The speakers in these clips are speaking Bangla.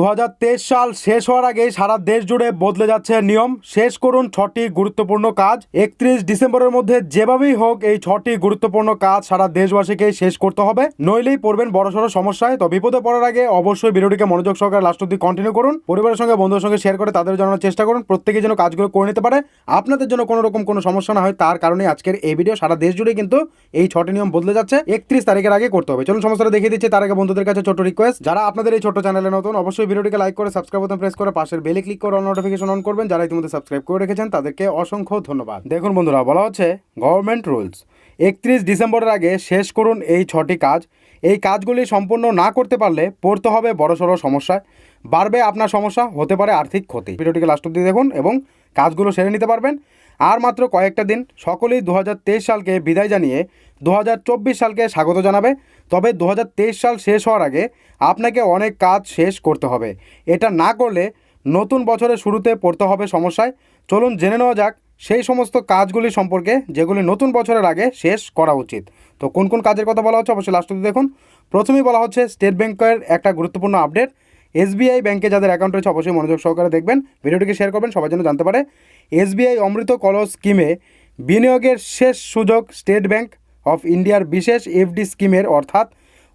দু হাজার তেইশ সাল শেষ হওয়ার আগেই সারা দেশ জুড়ে বদলে যাচ্ছে নিয়ম। শেষ করুন ছটি গুরুত্বপূর্ণ কাজ। একত্রিশ ডিসেম্বরের মধ্যে যেভাবেই হোক এই ছটি গুরুত্বপূর্ণ কাজ সারা দেশবাসীকে শেষ করতে হবে। নইলেই পড়বেন বড়সড় সমস্যায়। তো বিপদে পড়ার আগে অবশ্যই ভিডিওটিকে মনোযোগ সহকারে লাস্ট অব্দি কন্টিনিউ করুন। পরিবারের সঙ্গে, বন্ধুদের সঙ্গে শেয়ার করে তাদের জানানোর চেষ্টা করুন। প্রত্যেকে যেন কাজগুলো করে নিতে পারে। আপনাদের জন্য কোনো রকম কোনো সমস্যা না হয়, তার কারণে আজকের এই ভিডিও সারা দেশ জুড়ে কিন্তু এই ছটি নিয়ম বদলে যাচ্ছে। একত্রিশ তারিখের আগে করতে হবে। চলুন সমস্যাটা দেখিয়ে দিচ্ছি। তার আগে বন্ধুদের কাছে ছোট রিকোয়েস্ট যারা আপনাদের এই ছোট চ্যানেলে নতুন, অবশ্যই ভিডিওটিকে লাইক করে সাবস্ক্রাইব বোতাম প্রেস করে, পাশের বেলে ক্লিক করে অল নোটিফিকেশন অন করবেন। যারা ইতিমধ্যে সাবস্ক্রাইব করে রেখেছেন, তাদেরকে অসংখ্য ধন্যবাদ। দেখুন বন্ধুরা, বলা হচ্ছে গভর্নমেন্ট রুলস একত্রিশ ডিসেম্বরের আগে শেষ করুন এই ছটি কাজ। এই কাজগুলি সম্পূর্ণ না করতে পারলে পড়তে হবে বড়সড় সমস্যায়। বাড়বে আপনার সমস্যা, হতে পারে আর্থিক ক্ষতি। ভিডিওটিকে লাস্ট অব্দি দেখুন এবং কাজগুলো সেরে নিতে পারবেন। আর মাত্র কয়েকটা দিন সকলেই দু হাজার তেইশ সালকে বিদায় জানিয়ে দু হাজার চব্বিশ সালকে স্বাগত জানাবে। তবে দু হাজার তেইশ সাল শেষ হওয়ার আগে আপনাকে অনেক কাজ শেষ করতে হবে। এটা না করলে নতুন বছরের শুরুতে পড়তে হবে সমস্যায়। চলুন জেনে নেওয়া যাক সেই সমস্ত কাজগুলি সম্পর্কে যেগুলি নতুন বছরের আগে শেষ করা উচিত। তো কোন কোন কাজের কথা বলা হচ্ছে অবশ্যই লাস্ট দেখুন। প্রথমেই বলা হচ্ছে স্টেট ব্যাংকের একটা গুরুত্বপূর্ণ আপডেট এসবিআই ব্যাংকে যাদের অ্যাকাউন্ট রয়েছে, অবশ্যই মনোযোগ সহকারে দেখবেন। ভিডিওটিকে শেয়ার করবেন সবাই যেন জানতে পারে। এসবিআই অমৃত কলস স্কিমে বিনিয়োগের শেষ সুযোগ স্টেট ব্যাংক অফ ইন্ডিয়ার বিশেষ এফডি স্কিমের অর্থাৎ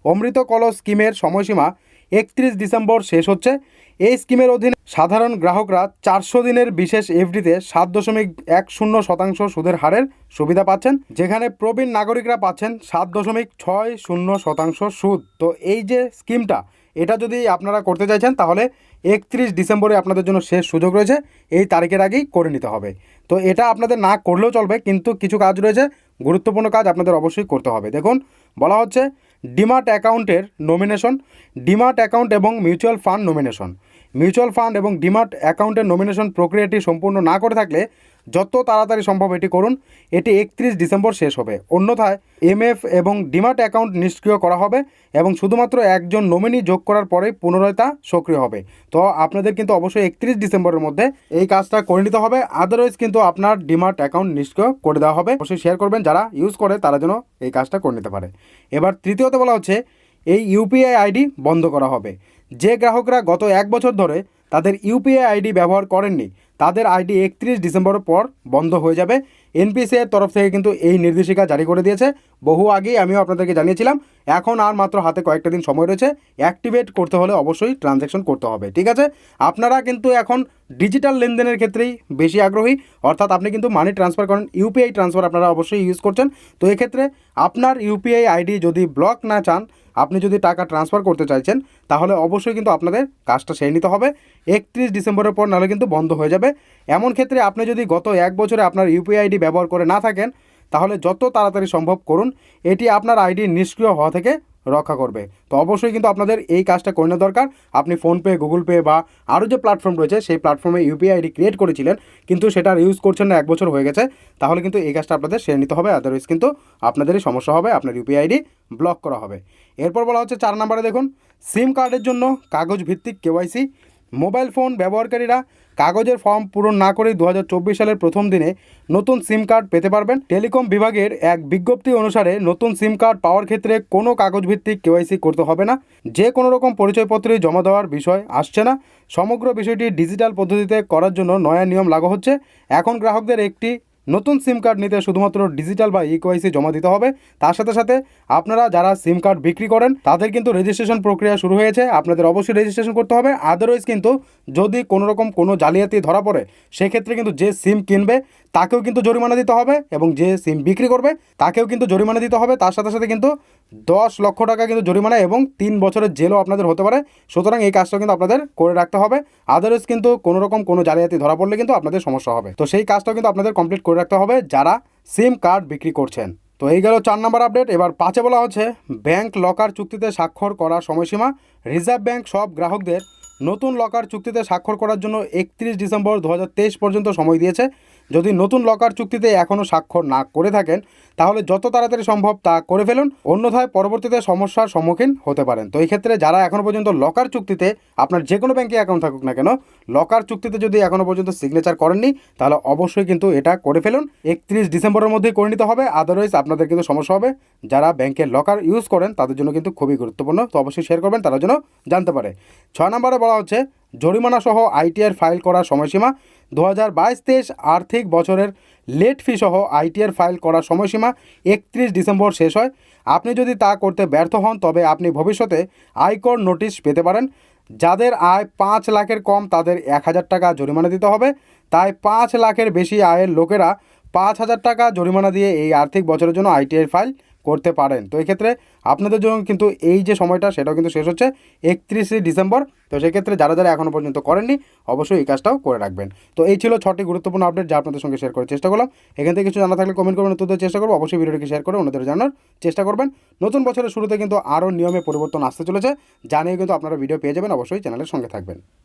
অমৃত কলস স্কিমের সময়সীমা একত্রিশ ডিসেম্বর শেষ হচ্ছে। এই স্কিমের অধীনে সাধারণ গ্রাহকরা চারশো দিনের বিশেষ এফডিতে সাত দশমিক এক শূন্য শতাংশ সুদের হারের সুবিধা পাচ্ছেন, যেখানে প্রবীণ নাগরিকরা পাচ্ছেন সাত দশমিক ছয় শূন্য শতাংশ সুদ। তো এই যে স্কিমটা এটা যদি আপনারা করতে চাইছেন, তাহলে একত্রিশ ডিসেম্বরে আপনাদের জন্য শেষ সুযোগ রয়েছে। এই তারিখের আগেই করে নিতে হবে। তো এটা আপনাদের না করলেও চলবে, কিন্তু কিছু কাজ রয়েছে, গুরুত্বপূর্ণ কাজ আপনাদের অবশ্যই করতে হবে। দেখুন, বলা হচ্ছে ডিমার্ট অ্যাকাউন্টের নমিনেশন ডিমার্ট অ্যাকাউন্ট এবং mutual fund nomination mutual fund এবং ডিমার্ট অ্যাকাউন্টের নমিনেশন প্রক্রিয়াটি সম্পূর্ণ না করে থাকলে যত তাড়াতাড়ি সম্ভব এটি করুন। এটি একত্রিশ ডিসেম্বর শেষ হবে। অন্যথায় এমএফ এবং ডিমার্ট অ্যাকাউন্ট নিষ্ক্রিয় করা হবে এবং শুধুমাত্র একজন নমিনি যোগ করার পরেই পুনরায় তা সক্রিয় হবে। তো আপনাদের কিন্তু অবশ্যই একত্রিশ ডিসেম্বরের মধ্যে এই কাজটা করে নিতে হবে। আদারওয়াইজ কিন্তু আপনার ডিমার্ট অ্যাকাউন্ট নিষ্ক্রিয় করে দেওয়া হবে। অবশ্যই শেয়ার করবেন। যারা ইউজ করে তারা যেন এই কাজটা করে নিতে পারে। এবার তৃতীয়ত বলা হচ্ছে, এই ইউপিআই আইডি বন্ধ করা হবে। যে গ্রাহকরা গত এক বছর ধরে তাদের ইউপিআই আইডি ব্যবহার করেননি। তাদের আইডি একত্রিশ ডিসেম্বরের পর বন্ধ হয়ে যাবে। এনপিসি এর তরফ থেকে কিন্তু এই নির্দেশিকা জারি করে দিয়েছে। বহু আগেই আমিও আপনাদেরকে জানিয়েছিলাম, এখন আর মাত্র হাতে কয়েকটা দিন সময় রয়েছে। অ্যাক্টিভেট করতে হলে অবশ্যই ট্রানজ্যাকশন করতে হবে, ঠিক আছে? আপনারা কিন্তু এখন ডিজিটাল লেনদেনের ক্ষেত্রেই বেশি আগ্রহী। অর্থাৎ আপনি কিন্তু মানি ট্রান্সফার করেন ইউপিআই ট্রান্সফার আপনারা অবশ্যই ইউজ করছেন। তো এক্ষেত্রে আপনার ইউপিআই আইডি যদি ব্লক না চান, আপনি যদি টাকা ট্রান্সফার করতে চাইছেন, তাহলে অবশ্যই কিন্তু আপনাদের কাজটা সেরে নিতে হবে। একত্রিশ ডিসেম্বরের পর নাহলে কিন্তু বন্ধ হয়ে যাবে। এমন ক্ষেত্রে আপনি যদি গত এক বছরে আপনার ইউপিআই আইডি ব্যবহার করে না থাকেন, তাহলে যত তাড়াতাড়ি সম্ভব করুন। এটি আপনার আইডি নিষ্ক্রিয় হওয়া থেকে রক্ষা করবে। তো অবশ্যই কিন্তু আপনাদের এই কাজটা করে নেওয়া দরকার। আপনি ফোনপে, গুগল পে বা আরও যে প্ল্যাটফর্ম রয়েছে, সেই প্ল্যাটফর্মে ইউপিআই আইডি ক্রিয়েট করেছিলেন, কিন্তু সেটা ইউজ করছেন না, এক বছর হয়ে গেছে। তাহলে কিন্তু এই কাজটা আপনাদের সেরে নিতে হবে আদারওয়াইজ কিন্তু আপনাদেরই সমস্যা হবে, আপনার ইউপিআই আইডি ব্লক করা হবে। এরপর বলা হচ্ছে চার নম্বরে দেখুন সিম কার্ডের জন্য কাগজ ভিত্তিক কেওয়াইসি মোবাইল ফোন ব্যবহারকারীরা কাগজের ফর্ম পূরণ না করেই দু হাজার চব্বিশ সালের প্রথম দিনে নতুন সিম কার্ড পেতে পারবেন। টেলিকম বিভাগের এক বিজ্ঞপ্তি অনুসারে নতুন সিম কার্ড পাওয়ার ক্ষেত্রে কোনো কাগজভিত্তিক কেওয়াইসি করতে হবে না। যে কোনো রকম পরিচয়পত্রে জমা দেওয়ার বিষয় আসছে না। সমগ্র বিষয়টি ডিজিটাল পদ্ধতিতে করার জন্য নয়া নিয়ম লাগু হচ্ছে। এখন গ্রাহকদের একটি নতুন সিম কার্ড নিতে শুধুমাত্র ডিজিটাল বা ইকোয়াইসি জমা দিতে হবে। তার সাথে সাথে আপনারা যারা সিম কার্ড বিক্রি করেন, তাদের কিন্তু রেজিস্ট্রেশন প্রক্রিয়া শুরু হয়েছে। আপনাদের অবশ্যই রেজিস্ট্রেশন করতে হবে। আদারওয়াইজ কিন্তু যদি কোনো রকম কোনো জালিয়াতি ধরা পড়ে, সেক্ষেত্রে কিন্তু যে সিম কিনবে, তাকেও কিন্তু জরিমানা দিতে হবে এবং যে সিম বিক্রি করবে, তাকেও কিন্তু জরিমানা দিতে হবে। তার সাথে সাথে কিন্তু দশ লক্ষ টাকা কিন্তু জরিমানা এবং তিন বছরের জেলও আপনাদের হতে পারে। সুতরাং এই কাজটা কিন্তু আপনাদের করে রাখতে হবে। আদারওয়াইজ কিন্তু কোনো রকম কোনো জালিয়াতি ধরা পড়লে কিন্তু আপনাদের সমস্যা হবে। তো সেই কাজটাও কিন্তু আপনাদের কমপ্লিট করে রাখতে হবে যারা সিম কার্ড বিক্রি করছেন। তো এই গেল চার নম্বর আপডেট এবার পাঁচে বলা হচ্ছে ব্যাংক লকার চুক্তিতে স্বাক্ষর করার সময়সীমা। রিজার্ভ ব্যাংক সব গ্রাহকদের নতুন লকার চুক্তিতে স্বাক্ষর করার জন্য একত্রিশ ডিসেম্বর দু হাজার তেইশ পর্যন্ত সময় দিয়েছে। যদি নতুন লকার চুক্তিতে এখনও স্বাক্ষর না করে থাকেন, তাহলে যত তাড়াতাড়ি সম্ভব তা করে ফেলুন। অন্যথায় পরবর্তীতে সমস্যার সম্মুখীন হতে পারেন। তো এই ক্ষেত্রে যারা এখনও পর্যন্ত লকার চুক্তিতে আপনার যে কোনো ব্যাঙ্কে অ্যাকাউন্ট থাকুক না কেন লকার চুক্তিতে যদি এখনও পর্যন্ত সিগনেচার করেননি, তাহলে অবশ্যই কিন্তু এটা করে ফেলুন। একত্রিশ ডিসেম্বরের মধ্যেই করে নিতে হবে আদারওয়াইজ আপনাদের কিন্তু সমস্যা হবে। যারা ব্যাংকের লকার ইউজ করেন, তাদের জন্য কিন্তু খুবই গুরুত্বপূর্ণ। তো অবশ্যই শেয়ার করবেন, তারা যেন জানতে পারে। ছয় নম্বরে বলা হচ্ছে জরিমানা সহ আইটিআর ফাইল করার সময়সীমা দু হাজার বাইশ তেইশ আর্থিক বছরের লেট ফি সহ আইটিআর ফাইল করার সময়সীমা একত্রিশ ডিসেম্বর শেষ হয়। আপনি যদি তা করতে ব্যর্থ হন, তবে আপনি ভবিষ্যতে আয়কর নোটিশ পেতে পারেন। যাদের আয় পাঁচ লাখের কম, তাদের এক হাজার টাকা জরিমানা দিতে হবে। তাই পাঁচ লাখের বেশি আয়ের লোকেরা পাঁচ হাজার টাকা জরিমানা দিয়ে এই আর্থিক বছরের জন্য আইটিআই ফাইল করতে পারেন। তো এই ক্ষেত্রে আপনাদের জন্য কিন্তু এই যে সময়টা, সেটাও কিন্তু শেষ হচ্ছে একত্রিশে ডিসেম্বর। তো সেক্ষেত্রে যারা যারা এখনও পর্যন্ত করেননি, অবশ্যই এই কাজটাও করে রাখবেন। তো এই ছিল ছটি গুরুত্বপূর্ণ আপডেট যা আপনাদের সঙ্গে শেয়ার করার চেষ্টা করলাম। এখান থেকে কিছু জানা থাকলে কমেন্ট করবেন দেওয়ার চেষ্টা করব। অবশ্যই ভিডিওটিকে শেয়ার করে অন্যদের জানার চেষ্টা করবেন। নতুন বছরের শুরুতে কিন্তু আরও নিয়মে পরিবর্তন আসতে চলেছে। জানিয়ে কিন্তু আপনারা ভিডিও পেয়ে যাবেন। অবশ্যই চ্যানেলের সঙ্গে থাকবেন।